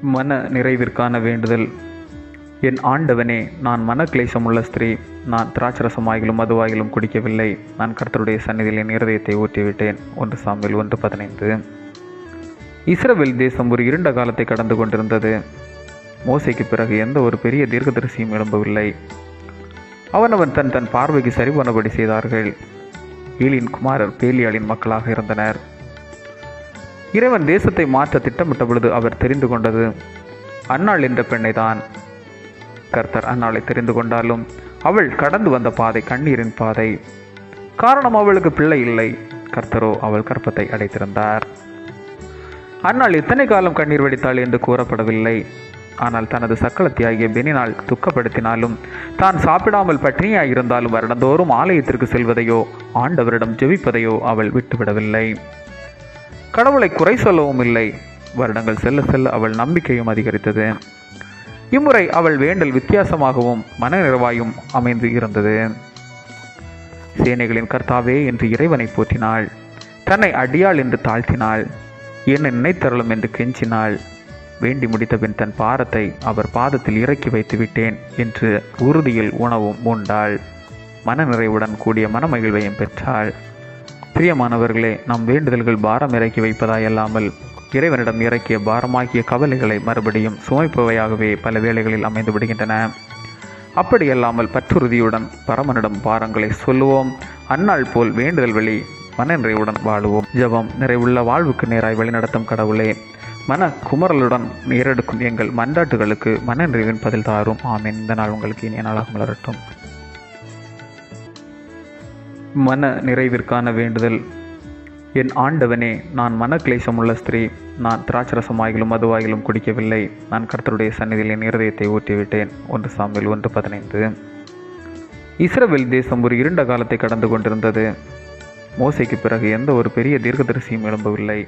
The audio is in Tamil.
மன நிறைவிற்கான வேண்டுதல். என் ஆண்டவனே நான் மனக்லேசமுள்ள ஸ்திரீ. நான் திராட்சரசமாயிலும் மதுவாயிலும் குடிக்கவில்லை. நான் கர்த்தருடைய சந்நிதியில் என் இருதயத்தை ஊற்றிவிட்டேன். ஒன்று சாமியில் ஒன்று பதினைந்து. இஸ்ரவேல் தேசம் ஒரு இருண்ட காலத்தை கடந்து கொண்டிருந்தது. மோசைக்கு பிறகு எந்த ஒரு பெரிய தீர்க்கதரிசியும் எழும்பவில்லை. அவனவன் தன் தன் பார்வைக்கு சரிபோனபடி செய்தார்கள். ஈலின் குமாரர் பேலியாளின் மக்களாக இருந்தனர். இறைவன் தேசத்தை மாற்ற திட்டமிட்ட பொழுது அவர் தெரிந்து கொண்டது. அன்னாள் என்ற பெண்ணை தான் கர்த்தர் அன்னாளை தெரிந்து கொண்டாலும் அவள் கடந்து வந்த பாதை கண்ணீரின் பாதை. காரணம் அவளுக்கு பிள்ளை இல்லை. கர்த்தரோ அவள் கற்பத்தை அடைத்திருந்தார். அன்னாள் எத்தனை காலம் கண்ணீர் வடித்தாள் என்று கூறப்படவில்லை. ஆனால் தனது சக்களத்தியாகிய பெனினால் துக்கப்படுத்தினாலும் தான் சாப்பிடாமல் பட்டினியாய் இருந்தாலும் வருடந்தோறும் ஆலயத்திற்கு செல்வதையோ ஆண்டவரிடம் ஜெபிப்பதையோ அவள் விட்டுவிடவில்லை. கடவுளை குறை சொல்லவும் இல்லை. வருடங்கள் செல்ல செல்ல அவள் நம்பிக்கையும் அதிகரித்தது. இம்முறை அவள் வேண்டல் வித்தியாசமாகவும் மனநிறைவாயும் அமைந்து இருந்தது. சேனைகளின் கர்த்தாவே என்று இறைவனை போற்றினாள். தன்னை அடியாள் என்று தாழ்த்தினாள். என்னை நினைத்தருளும் என்று கெஞ்சினாள். வேண்டி முடித்தபின் தன் பாரத்தை அவர் பாதத்தில் இறக்கி வைத்து விட்டேன் என்று உறுதியில் உணவும் உண்டாள். மனநிறைவுடன் கூடிய மனமகிழ்வையும் பெற்றாள். பிரியமானவர்களே நம் வேண்டுதல்கள் பாரம் இறக்கி வைப்பதாயல்லாமல் இறைவனிடம் இறக்கிய பாரமாகிய கவலைகளை மறுபடியும் சுமைப்பவையாகவே பல வேளைகளில் அமைந்து விடுகின்றன. அப்படியல்லாமல் பற்றுறுதியுடன் பரமனிடம் பாரங்களை சொல்லுவோம். அந்நாள் போல் வேண்டுதல் வழி மனநிறைவுடன் வாழுவோம். ஜெபம் நிறைவுள்ள வாழ்வுக்கு நேராய் வழிநடத்தும் கடவுளே மன குமரலுடன் நேரெடுக்கும் எங்கள் மன்றாட்டுகளுக்கு மனநிறைவின் பதில் தாரும். ஆமேன். இந்த நாள் உங்களுக்கு இனிய நாளாக மலரட்டும். மன நிறைவிற்கான வேண்டுதல். என் ஆண்டவனே நான் மனக்லேசமுள்ள ஸ்திரீ. நான் திராட்சரசமாகிலும் மதுவாயிலும் குடிக்கவில்லை. நான் கர்த்தருடைய சந்நிதியில் என் இருதயத்தை ஊற்றிவிட்டேன் ஒன்று சாமியில் ஒன்று பதினைந்து. இஸ்ரவேல் தேசம் ஒரு இருண்ட காலத்தை கடந்து கொண்டிருந்தது. மோசைக்கு பிறகு எந்த ஒரு பெரிய தீர்க்கதரிசியும் எழும்பவில்லை.